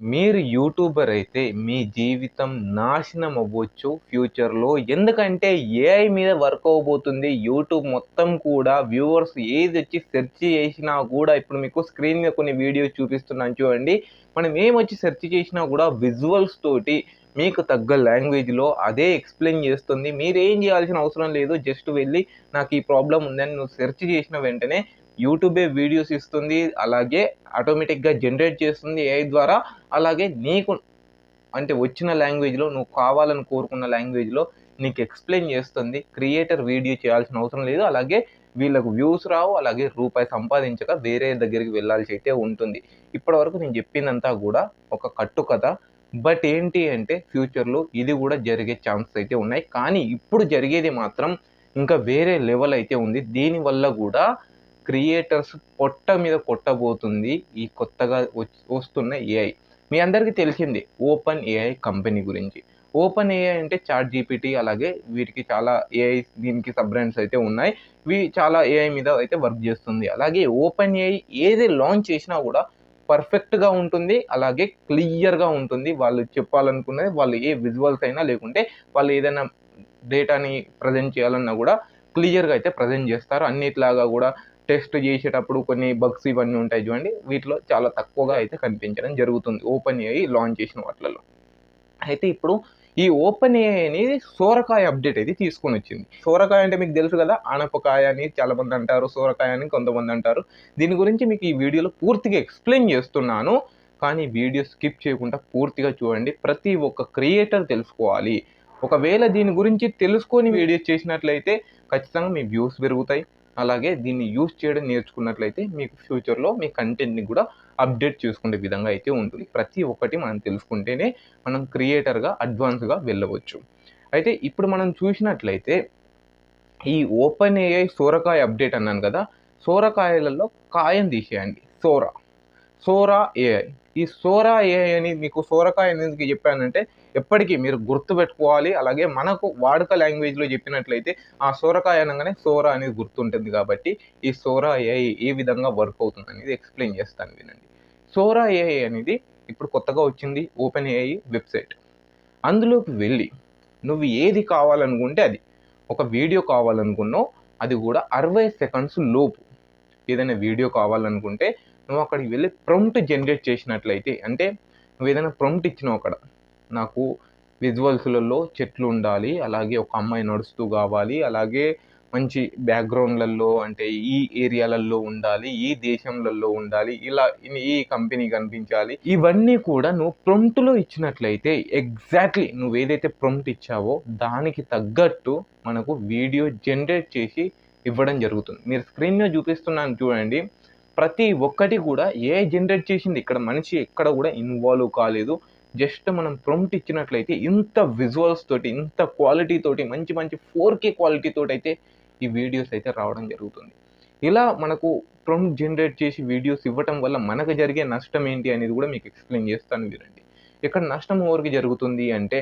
మీరు యూట్యూబర్ అయితే మీ జీవితం నాశనం అవ్వచ్చు ఫ్యూచర్లో ఎందుకంటే ఏఐ మీద వర్క్ అవ్వబోతుంది. యూట్యూబ్ మొత్తం కూడా వ్యూవర్స్ ఏది వచ్చి సెర్చ్ చేసినా కూడా ఇప్పుడు మీకు స్క్రీన్ మీద కొన్ని వీడియోస్ చూపిస్తున్నాను చూడండి. మనం ఏమొచ్చి సెర్చ్ చేసినా కూడా విజువల్స్ తోటి మీకు తగ్గ లాంగ్వేజ్లో అదే ఎక్స్ప్లెయిన్ చేస్తుంది. మీరు ఏం చేయాల్సిన అవసరం లేదు. జస్ట్ వెళ్ళి నాకు ఈ ప్రాబ్లం ఉందని నువ్వు సెర్చ్ చేసిన వెంటనే యూట్యూబే వీడియోస్ ఇస్తుంది అలాగే ఆటోమేటిక్గా జనరేట్ చేస్తుంది ఏఐ ద్వారా అలాగే నీకు అంటే వచ్చిన లాంగ్వేజ్లో నువ్వు కావాలని కోరుకున్న లాంగ్వేజ్లో నీకు ఎక్స్ప్లెయిన్ చేస్తుంది. క్రియేటర్ వీడియో చేయాల్సిన అవసరం లేదు అలాగే వీళ్ళకు వ్యూస్ రావు అలాగే రూపాయి సంపాదించక వేరే దగ్గరికి వెళ్ళాల్సి అయితే ఉంటుంది. ఇప్పటివరకు నేను చెప్పిందంతా కూడా ఒక కట్టుకథ బట్ ఏంటి అంటే ఫ్యూచర్లో ఇది కూడా జరిగే ఛాన్సెస్ అయితే ఉన్నాయి. కానీ ఇప్పుడు జరిగేది మాత్రం ఇంకా వేరే లెవెల్ అయితే ఉంది. దీనివల్ల కూడా క్రియేటర్స్ పొట్ట మీద కొట్టబోతుంది ఈ కొత్తగా వస్తున్న ఏఐ మీ అందరికీ తెలిసిందే ఓపెన్ ఏఐ కంపెనీ గురించి. ఓపెన్ ఏఐ అంటే చాట్ జీపీటీ అలాగే వీటికి చాలా ఏఐ దీనికి సబ్ బ్రాండ్స్ అయితే ఉన్నాయి. ఇవి చాలా ఏఐ మీద అయితే వర్క్ చేస్తుంది. అలాగే ఓపెన్ ఏఐ ఏది లాంచ్ చేసినా కూడా పర్ఫెక్ట్గా ఉంటుంది అలాగే క్లియర్గా ఉంటుంది. వాళ్ళు చెప్పాలనుకున్నది వాళ్ళు ఏ విజువల్స్ అయినా లేకుంటే వాళ్ళు ఏదైనా డేటాని ప్రజెంట్ చేయాలన్నా కూడా క్లియర్గా అయితే ప్రజెంట్ చేస్తారు. అన్నిట్లాగా కూడా టెస్ట్ చేసేటప్పుడు కొన్ని బగ్స్ ఇవన్నీ ఉంటాయి చూడండి. వీటిలో చాలా తక్కువగా అయితే కనిపించడం జరుగుతుంది. ఓపెన్ ఏఐ లాంచ్ చేసిన వాటిలలో. అయితే ఇప్పుడు ఈ ఓపెన్ ఏఐ అనేది సోరకాయ అప్డేట్ అయితే తీసుకొని వచ్చింది. సోరకాయ అంటే మీకు తెలుసు కదా ఆనపకాయ అని చాలామంది అంటారు సోరకాయ అని కొంతమంది అంటారు. దీని గురించి మీకు ఈ వీడియోలో పూర్తిగా ఎక్స్ప్లెయిన్ చేస్తున్నాను. కానీ వీడియో స్కిప్ చేయకుండా పూర్తిగా చూడండి. ప్రతి ఒక్క క్రియేటర్ తెలుసుకోవాలి. ఒకవేళ దీని గురించి తెలుసుకొని వీడియోస్ చేసినట్లయితే ఖచ్చితంగా మీ వ్యూస్ పెరుగుతాయి. అలాగే దీన్ని యూస్ చేయడం నేర్చుకున్నట్లయితే మీకు ఫ్యూచర్లో మీ కంటెంట్ని కూడా అప్డేట్ చేసుకునే విధంగా అయితే ఉంటుంది. ప్రతి ఒక్కటి మనం తెలుసుకుంటేనే మనం క్రియేటర్గా అడ్వాన్స్గా వెళ్ళవచ్చు. అయితే ఇప్పుడు మనం చూసినట్లయితే ఈ ఓపెన్ ఏఐ సోరకాయ అప్డేట్ అన్నాను కదా సోరకాయలలో కాయం తీసేయండి. సోరా. సోరా ఏఐ ఈ సోరా ఏఐ అని మీకు సోరకాయ ఎందుకు చెప్పానంటే ఎప్పటికీ మీరు గుర్తుపెట్టుకోవాలి అలాగే మనకు వాడుక లాంగ్వేజ్లో చెప్పినట్లయితే ఆ సోరకాయ అనగానే సోరా అనేది గుర్తుంటుంది కాబట్టి ఈ సోరా ఏఐ ఏ విధంగా వర్క్ అవుతుంది అనేది ఎక్స్ప్లెయిన్ చేస్తాను వినండి. సోరా ఏఐ అనేది ఇప్పుడు కొత్తగా వచ్చింది ఓపెన్ ఏఐ వెబ్సైట్. అందులోకి వెళ్ళి నువ్వు ఏది కావాలనుకుంటే అది. ఒక వీడియో కావాలనుకున్నావు అది కూడా అరవై సెకండ్స్ లోపు. ఏదైనా వీడియో కావాలనుకుంటే నువ్వు అక్కడికి వెళ్ళి ప్రొంప్ట్ జనరేట్ చేసినట్లయితే అంటే నువ్వు ఏదైనా ప్రొంప్ట్ ఇచ్చినావు అక్కడ నాకు విజువల్స్లలో చెట్లు ఉండాలి అలాగే ఒక అమ్మాయి నడుస్తూ కావాలి అలాగే మంచి బ్యాక్గ్రౌండ్లలో అంటే ఈ ఏరియాలలో ఉండాలి ఈ దేశంలలో ఉండాలి ఇలా ఈ కంపెనీ కనిపించాలి ఇవన్నీ కూడా నువ్వు ప్రొంప్ట్లో ఇచ్చినట్లయితే ఎగ్జాక్ట్లీ నువ్వు ఏదైతే ప్రొంప్ట్ ఇచ్చావో దానికి తగ్గట్టు మనకు వీడియో జనరేట్ చేసి ఇవ్వడం జరుగుతుంది. మీరు స్క్రీన్ మీద చూపిస్తున్నాను చూడండి. ప్రతి ఒక్కటి కూడా ఏ జనరేట్ చేసింది ఇక్కడ మనిషి ఎక్కడ కూడా ఇన్వాల్వ్ కాలేదు. జస్ట్ మనం ప్రొంప్ట్ ఇచ్చినట్లయితే ఇంత విజువల్స్ తోటి ఇంత క్వాలిటీ తోటి మంచి మంచి ఫోర్ కే క్వాలిటీ తోటి అయితే ఈ వీడియోస్ అయితే రావడం జరుగుతుంది. ఇలా మనకు ప్రొంప్ట్ జనరేట్ చేసి వీడియోస్ ఇవ్వటం వల్ల మనకు జరిగే నష్టం ఏంటి అనేది కూడా మీకు ఎక్స్ప్లెయిన్ చేస్తాను వినండి. ఇక్కడ నష్టం ఎవరికి జరుగుతుంది అంటే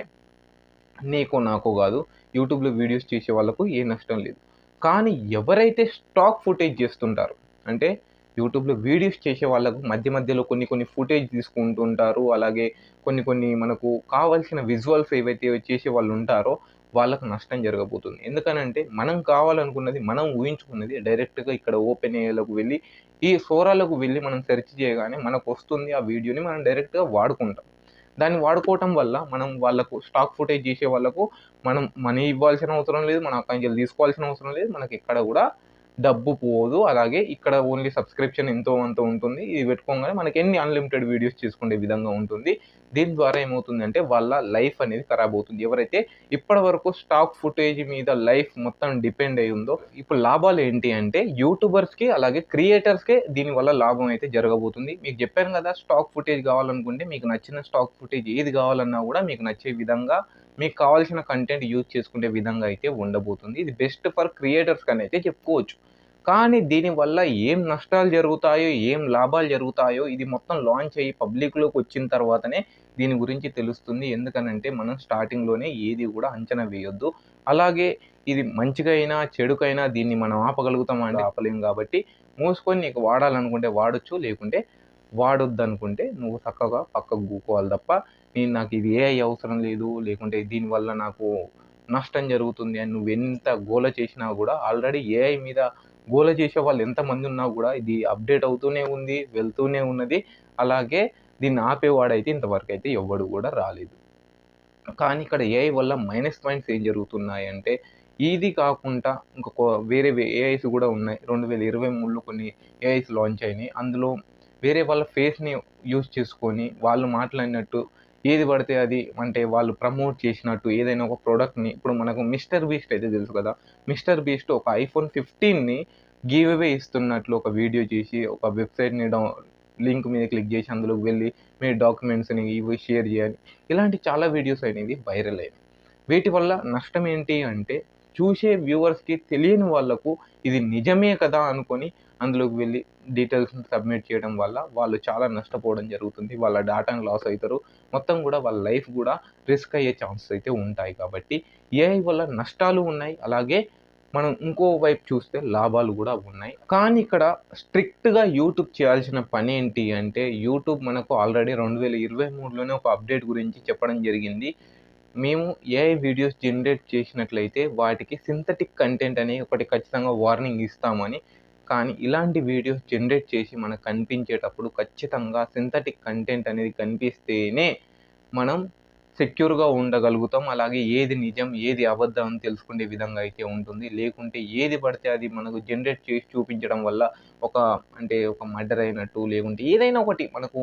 నీకో నాకో కాదు యూట్యూబ్లో వీడియోస్ చేసే వాళ్ళకు ఏ నష్టం లేదు. కానీ ఎవరైతే స్టాక్ ఫుటేజ్ చేస్తుంటారు అంటే యూట్యూబ్లో వీడియోస్ చేసే వాళ్ళకు మధ్య మధ్యలో కొన్ని కొన్ని ఫుటేజ్ తీసుకుంటుంటారు. అలాగే కొన్ని కొన్ని మనకు కావాల్సిన విజువల్స్ ఏవైతే చేసే వాళ్ళు ఉంటారో వాళ్ళకు నష్టం జరగబోతుంది. ఎందుకనంటే మనం కావాలనుకున్నది మనం ఊహించుకున్నది డైరెక్ట్గా ఇక్కడ ఓపెన్ ఏఐలకు వెళ్ళి ఈ సోరాలకు వెళ్ళి మనం సెర్చ్ చేయగానే మనకు వస్తుంది ఆ వీడియోని మనం డైరెక్ట్గా వాడుకుంటాం. దాన్ని వాడుకోవటం వల్ల మనం వాళ్ళకు స్టాక్ ఫుటేజ్ చేసే వాళ్ళకు మనం మనీ ఇవ్వాల్సిన అవసరం లేదు మన అకౌంట్ తీసుకోవాల్సిన అవసరం లేదు మనకి ఎక్కడ కూడా డబ్బు పోదు. అలాగే ఇక్కడ ఓన్లీ సబ్స్క్రిప్షన్ ఎంతో అంత ఉంటుంది. ఇది పెట్టుకోగానే మనకి ఎన్ని అన్లిమిటెడ్ వీడియోస్ చేసుకునే విధంగా ఉంటుంది. దీని ద్వారా ఏమవుతుందంటే వాళ్ళ లైఫ్ అనేది ఖరాబ్ అవుతుంది. ఎవరైతే ఇప్పటి వరకు స్టాక్ ఫుటేజ్ మీద లైఫ్ మొత్తం డిపెండ్ అయి ఉందో ఇప్పుడు లాభాలు ఏంటి అంటే యూట్యూబర్స్కి అలాగే క్రియేటర్స్కే దీనివల్ల లాభం అయితే జరగబోతుంది. మీకు చెప్పాను కదా స్టాక్ ఫుటేజ్ కావాలనుకుంటే మీకు నచ్చిన స్టాక్ ఫుటేజ్ ఏది కావాలన్నా కూడా మీకు నచ్చే విధంగా మీకు కావాల్సిన కంటెంట్ యూజ్ చేసుకునే విధంగా అయితే ఉండబోతుంది. ఇది బెస్ట్ ఫర్ క్రియేటర్స్ కానీ అయితే చెప్పుకోవచ్చు. కానీ దీనివల్ల ఏం నష్టాలు జరుగుతాయో ఏం లాభాలు జరుగుతాయో ఇది మొత్తం లాంచ్ అయ్యి పబ్లిక్లోకి వచ్చిన తర్వాతనే దీని గురించి తెలుస్తుంది. ఎందుకనంటే మనం స్టార్టింగ్లోనే ఏది కూడా అంచనా వేయొద్దు. అలాగే ఇది మంచిగైనా చెడుకైనా దీన్ని మనం ఆపగలుగుతాం అంటే ఆపలేం కాబట్టి మూసుకొని నీకు వాడాలనుకుంటే వాడచ్చు లేకుంటే వాడొద్దు అనుకుంటే నువ్వు చక్కగా పక్కకు కూకోవాలి తప్ప నేను నాకు ఇది ఏఐ అవసరం లేదు లేకుంటే దీనివల్ల నాకు నష్టం జరుగుతుంది అని నువ్వు ఎంత గోల చేసినా కూడా ఆల్రెడీ ఏఐ మీద గోల చేసే వాళ్ళు ఎంతమంది ఉన్నా కూడా ఇది అప్డేట్ అవుతూనే ఉంది వెళ్తూనే ఉన్నది. అలాగే దీన్ని ఆపేవాడైతే ఇంతవరకు అయితే ఎవ్వడు కూడా రాలేదు. కానీ ఇక్కడ ఏఐ వల్ల మైనస్ పాయింట్స్ ఏం జరుగుతున్నాయి అంటే ఇది కాకుండా ఇంకొక వేరే ఏఐస్ కూడా ఉన్నాయి. రెండు వేల ఇరవై మూడులో కొన్ని ఏఐస్ లాంచ్ అయినాయి. అందులో వేరే వాళ్ళ ఫేస్ని యూజ్ చేసుకొని వాళ్ళు మాట్లాడినట్టు ఏది పడితే అది అంటే వాళ్ళు ప్రమోట్ చేసినట్టు ఏదైనా ఒక ప్రోడక్ట్ని ఇప్పుడు మనకు మిస్టర్ బీస్ట్ అయితే తెలుసు కదా మిస్టర్ బీస్ట్ ఒక ఐఫోన్ ఫిఫ్టీన్ని గివ్ అవే ఇస్తున్నట్లు ఒక వీడియో చేసి ఒక వెబ్సైట్ని డౌ లింక్ మీద క్లిక్ చేసి అందులోకి వెళ్ళి మీ డాక్యుమెంట్స్ని ఇవి షేర్ చేయాలి. ఇలాంటి చాలా వీడియోస్ అనేవి వైరల్ అయ్యాయి. వీటి వల్ల నష్టం ఏంటి అంటే చూసే వ్యూవర్స్కి తెలియని వాళ్ళకు ఇది నిజమే కదా అనుకొని అందులోకి వెళ్ళి డీటెయిల్స్ని సబ్మిట్ చేయడం వల్ల వాళ్ళు చాలా నష్టపోవడం జరుగుతుంది. వాళ్ళ డేటాను లాస్ అవుతారు మొత్తం కూడా వాళ్ళ లైఫ్ కూడా రిస్క్ అయ్యే ఛాన్సెస్ అయితే ఉంటాయి కాబట్టి ఏఐ వల్ల నష్టాలు ఉన్నాయి. అలాగే మనం ఇంకో వైపు చూస్తే లాభాలు కూడా ఉన్నాయి. కానీ ఇక్కడ స్ట్రిక్ట్గా యూట్యూబ్ చేయాల్సిన పని ఏంటి అంటే యూట్యూబ్ మనకు ఆల్రెడీ రెండు వేల ఇరవై మూడులోనే ఒక అప్డేట్ గురించి చెప్పడం జరిగింది. మేము ఏఐ వీడియోస్ జనరేట్ చేసినట్లయితే వాటికి సింథటిక్ కంటెంట్ అని ఒకటి ఖచ్చితంగా వార్నింగ్ ఇస్తామని. కానీ ఇలాంటి వీడియోస్ జనరేట్ చేసి మనకు కనిపించేటప్పుడు ఖచ్చితంగా సింథటిక్ కంటెంట్ అనేది కనిపిస్తేనే మనం సెక్యూర్గా ఉండగలుగుతాం. అలాగే ఏది నిజం ఏది అబద్ధం అని తెలుసుకునే విధంగా అయితే ఉంటుంది. లేకుంటే ఏది పడితే అది మనకు జనరేట్ చేసి చూపించడం వల్ల ఒక అంటే ఒక మర్డర్ అయినట్టు లేకుంటే ఏదైనా ఒకటి మనకు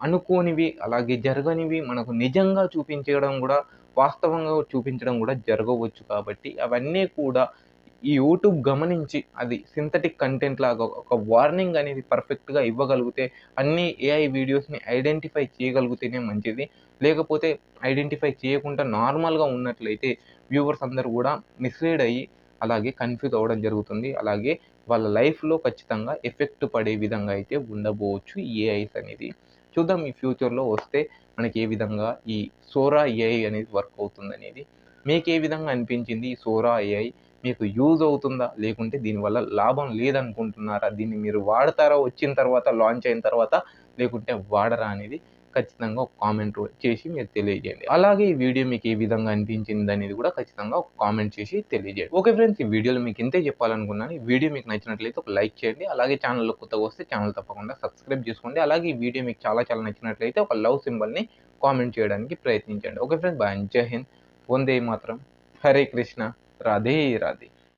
అనుకోనివి అలాగే జరగనివి మనకు నిజంగా చూపించడం కూడా వాస్తవంగా చూపించడం కూడా జరగవచ్చు కాబట్టి అవన్నీ కూడా ఈ యూట్యూబ్ గమనించి అది సింథటిక్ కంటెంట్ లాగా ఒక వార్నింగ్ అనేది పర్ఫెక్ట్గా ఇవ్వగలిగితే అన్ని ఏఐ వీడియోస్ని ఐడెంటిఫై చేయగలిగితేనే మంచిది. లేకపోతే ఐడెంటిఫై చేయకుండా నార్మల్గా ఉన్నట్లయితే వ్యూవర్స్ అందరూ కూడా మిస్లీడ్ అయ్యి అలాగే కన్ఫ్యూజ్ అవ్వడం జరుగుతుంది. అలాగే వాళ్ళ లైఫ్లో ఖచ్చితంగా ఎఫెక్ట్ పడే విధంగా అయితే ఉండబోవచ్చు ఏఐస్ అనేది. చూద్దాం ఈ ఫ్యూచర్లో వస్తే మనకి ఏ విధంగా ఈ సోరా ఏఐ అనేది వర్క్ అవుతుంది అనేది. మీకు ఏ విధంగా అనిపించింది ఈ సోరా ఏఐ మీకు యూజ్ అవుతుందా? లేకుంటే దీనివల్ల లాభం లేదనుకుంటున్నారా? దీన్ని మీరు వాడతారా? వచ్చిన తర్వాత లాంచ్ అయిన తర్వాత లేకుంటే వాడరా అనేది ఖచ్చితంగా ఒక కామెంట్ చేసి మీరు తెలియజేయండి. అలాగే ఈ వీడియో మీకు ఏ విధంగా అనిపించింది అనేది కూడా ఖచ్చితంగా ఒక కామెంట్ చేసి తెలియజేయండి. ఓకే ఫ్రెండ్స్ ఈ వీడియోలో మీకు ఇంతే చెప్పాలనుకున్నాను. ఈ వీడియో మీకు నచ్చినట్లయితే ఒక లైక్ చేయండి. అలాగే ఛానల్లో కొత్తగా వస్తే ఛానల్ తప్పకుండా సబ్స్క్రైబ్ చేసుకోండి. అలాగే ఈ వీడియో మీకు చాలా చాలా నచ్చినట్లయితే ఒక లవ్ సింబల్ని కామెంట్ చేయడానికి ప్రయత్నించండి. Okay friends bye. Jai Hind. వందే మాత్రం. హరే కృష్ణ. రాధే రాధే.